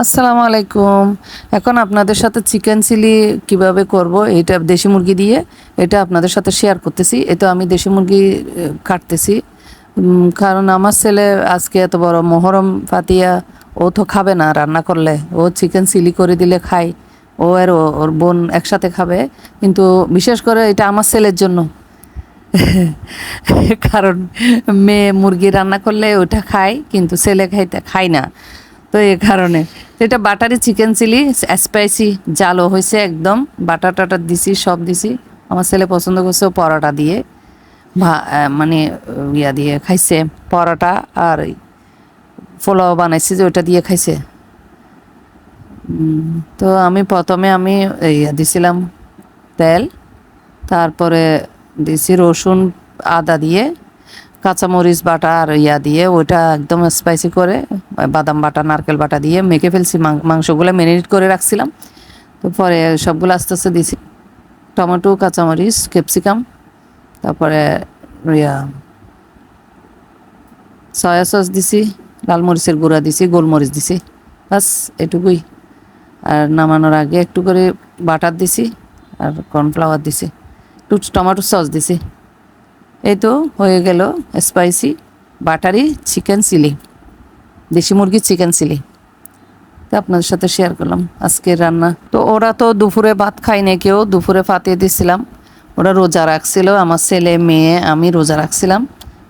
আসসালামু আলাইকুম। এখন আপনাদের সাথে চিকেন চিলি কীভাবে করব, এটা দেশি মুরগি দিয়ে, এটা আপনাদের সাথে শেয়ার করতেছি। এটা আমি দেশি মুরগি কাটতেছি। কারণ আমার ছেলে আজকে এত বড় মোহরম ফাতিয়া, ও তো খাবে না রান্না করলে। ও চিকেন চিলি করে দিলে খায়। ও আর ওর বোন একসাথে খাবে। কিন্তু বিশেষ করে এটা আমার ছেলের জন্য। কারণ মেয়ে মুরগি রান্না করলে ওটা খায়, কিন্তু ছেলে খাইতে, খায় না। তো এই কারণে। এটা বাটারি চিকেন চিলি স্পাইসি জালও হয়েছে একদম। বাটার টাটার দিছি, সব দিছি। আমার ছেলে পছন্দ করছে পরোটা দিয়ে। ভা মানে ইয়া দিয়ে খাইছে পরোটা আর পোলাও বানাইছি যে ওটা দিয়ে খাইছে। তো আমি প্রথমে আমি ইয়া দিছিলাম তেল, তারপরে দিছি রসুন আদা দিয়ে, কাঁচামরিচ বাটা আর ইয়া দিয়ে, ওইটা একদম স্পাইসি করে বাদাম বাটা, নারকেল বাটা দিয়ে মেখে ফেলছি মাংসগুলো ম্যারিনেট করে রাখছিলাম। তো পরে সবগুলো আস্তে আস্তে দিছি। টমেটো, কাঁচামরিচ ক্যাপসিকাম তারপরে ইয়া সয়া সস দিছি, লাল মরিচের গুঁড়া দিছি, গোলমরিচ দিছি বাস এটুকুই। আর নামানোর আগে একটু করে বাটার দিছি আর কর্নফ্লাওয়ার দিছি। একটু টমেটো সস দিছি। এই তো হয়ে গেল স্পাইসি বাটারি চিকেন চিলি দেশি মুরগির চিকেন চিলি আপনাদের সাথে শেয়ার করলাম আজকের রান্না। তো ওরা তো দুপুরে ভাত খাই না কেউ দুপুরে ফাতিয়ে দিছিলাম। ওরা রোজা রাখছিল, আমার ছেলে, মেয়ে, আমি রোজা রাখছিলাম।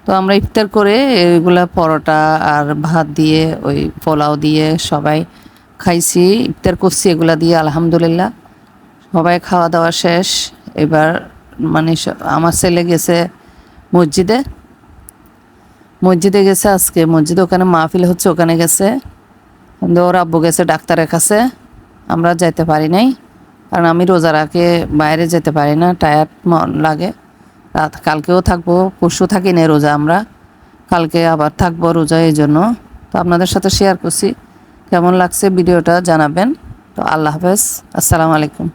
তো আমরা ইফতার করে এগুলা পরোটা আর ভাত দিয়ে, ওই পোলাও দিয়ে সবাই খাইছি, ইফতার করছি এগুলা দিয়ে, আলহামদুলিল্লাহ। সবাই খাওয়া দাওয়া শেষ। এবার মানে আমার ছেলে গেছে মসজিদে। মসজিদে গেছে আজকে। মসজিদে ওখানে মাহফিল হচ্ছে, ওখানে গেছে। ওর আব্বু গেছে ডাক্তারের কাছে। আমরা যেতে পারি নাই। কারণ আমি রোজা রাখে বাইরে যেতে পারি না টায়ার্ড লাগে। রাত কালকেও থাকব, পরশু থাকি না রোজা আমরা। কালকে আবার থাকব রোজা এই জন্য। তো আপনাদের সাথে শেয়ার করছি। কেমন লাগছে ভিডিওটা জানাবেন। তো আল্লাহ হাফেজ। আসসালামু আলাইকুম।